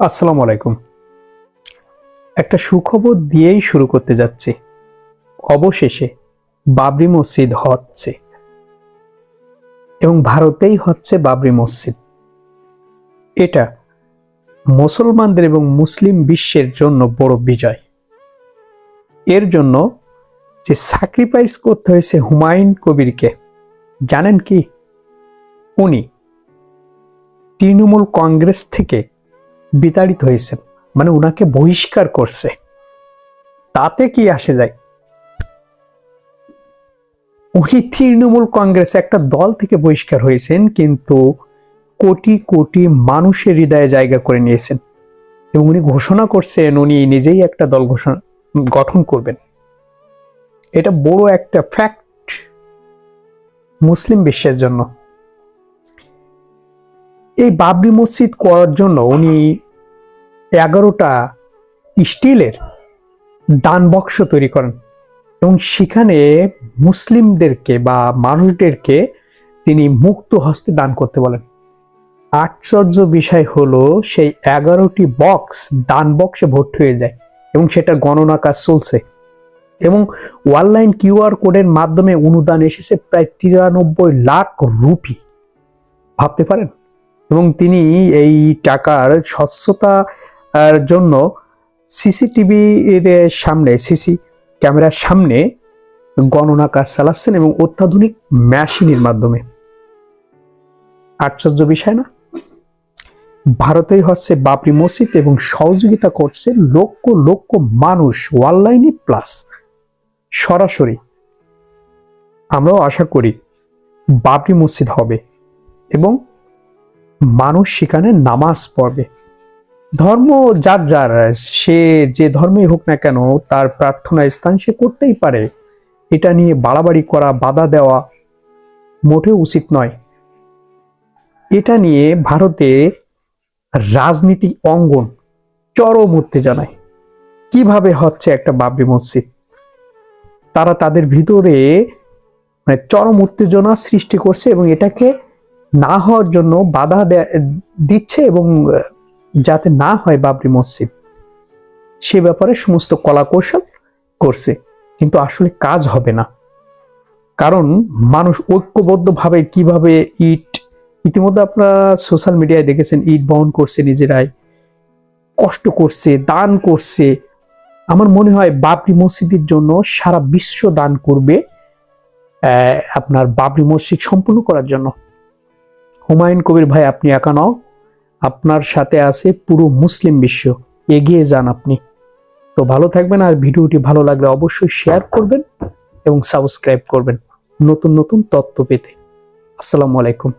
আসসালামু আলাইকুম। একটা সুখবর দিয়েই শুরু করতে যাচ্ছি। অবশেষে বাবরি মসজিদ হচ্ছে এবং ভারতেই হচ্ছে বাবরি মসজিদ। এটা মুসলমানদের এবং মুসলিম বিশ্বের জন্য বড় বিজয়। এর জন্য যে স্যাক্রিফাইস করতে হয়েছে হুমায়ুন কবিরকে, জানেন কি? উনি তৃণমূল কংগ্রেস থেকে বিতাড়িত হয়েছেন মানে ওনাকে বহিষ্কার করছে। তাতে কি আসে যায়? উনি তৃণমূল কংগ্রেস একটা দল থেকে বহিষ্কার হয়েছেন, কিন্তু কোটি কোটি মানুষের হৃদয়ে জায়গা করে নিয়েছেন। এবং উনি ঘোষণা করছেন, উনি নিজেই একটা দল ঘোষণা, গঠন করবেন। এটা বড় একটা ফ্যাক্ট মুসলিম বিশ্বের জন্য। এই বাবরি মসজিদ করার জন্য উনি এগারোটা স্টিলের দান বক্স তৈরি করেন এবং সেখানে মুসলিমদেরকে বা মানুষদেরকে তিনি মুক্ত হস্তে দান করতে বলেন। আশ্চর্য বিষয় হলো সেই এগারোটি বক্স দান বক্সে ভর্তি হয়ে যায় এবং সেটা গণনা কাজ চলছে। এবং অনলাইন কিউআর কোডের মাধ্যমে অনুদান এসেছে প্রায় তিরানব্বই লাখ রুপি। ভাবতে পারেন? এবং তিনি এই টাকার স্বচ্ছতা জন্য সিসিটিভির সামনে, সিসি ক্যামেরার সামনে গণনা কাজ চালাচ্ছেন এবং অত্যাধুনিক মেশিনের মাধ্যমে। আশ্চর্য বিষয় না? ভারতেই হচ্ছে বাবরি মসজিদ এবং সহযোগিতা করছে লক্ষ লক্ষ মানুষ অনলাইনে প্লাস। সরাসরি আমরাও আশা করি বাবরি মসজিদ হবে এবং মানুষ সেখানে নামাজ পড়বে। ধর্ম যার যার, সে যে ধর্মেই হোক না কেন, তার প্রার্থনা স্থান সে করতেই পারে। এটা নিয়ে বাড়াবাড়ি করা, বাধা দেওয়া মোটেও উচিত নয়। এটা নিয়ে ভারতে রাজনীতি অঙ্গন চরম উত্তেজনায়। কীভাবে হচ্ছে একটা বাবরি মসজিদ? তারা তাদের ভিতরে মানে চরম উত্তেজনা সৃষ্টি করছে এবং এটাকে না হওয়ার জন্য বাধা দিচ্ছে এবং যাতে না হয় বাবরি মসজিদ। সে ব্যাপারে সমস্ত কলা কৌশল করছে, কিন্তু আসলে কাজ হবে না। কারণ মানুষ ঐক্যবদ্ধভাবে কীভাবে ইট ইতিমধ্যে আপনারা সোশ্যাল মিডিয়ায় দেখেছেন, ইট বহন করছে নিজেরাই, কষ্ট করছে, দান করছে। আমার মনে হয় বাবরি মসজিদের জন্য সারা বিশ্ব দান করবে আপনার বাবরি মসজিদ সম্পূর্ণ করার জন্য। হুমায়ুন কবির ভাই, আপনি একা নও। আপনার সাথে আছে পুরো মুসলিম বিশ্ব। এগিয়ে যান আপনি। তো ভালো থাকবেন আর ভিডিওটি ভালো লাগলে অবশ্যই শেয়ার করবেন এবং সাবস্ক্রাইব করবেন নতুন নতুন তথ্য পেতে। আসসালামু আলাইকুম।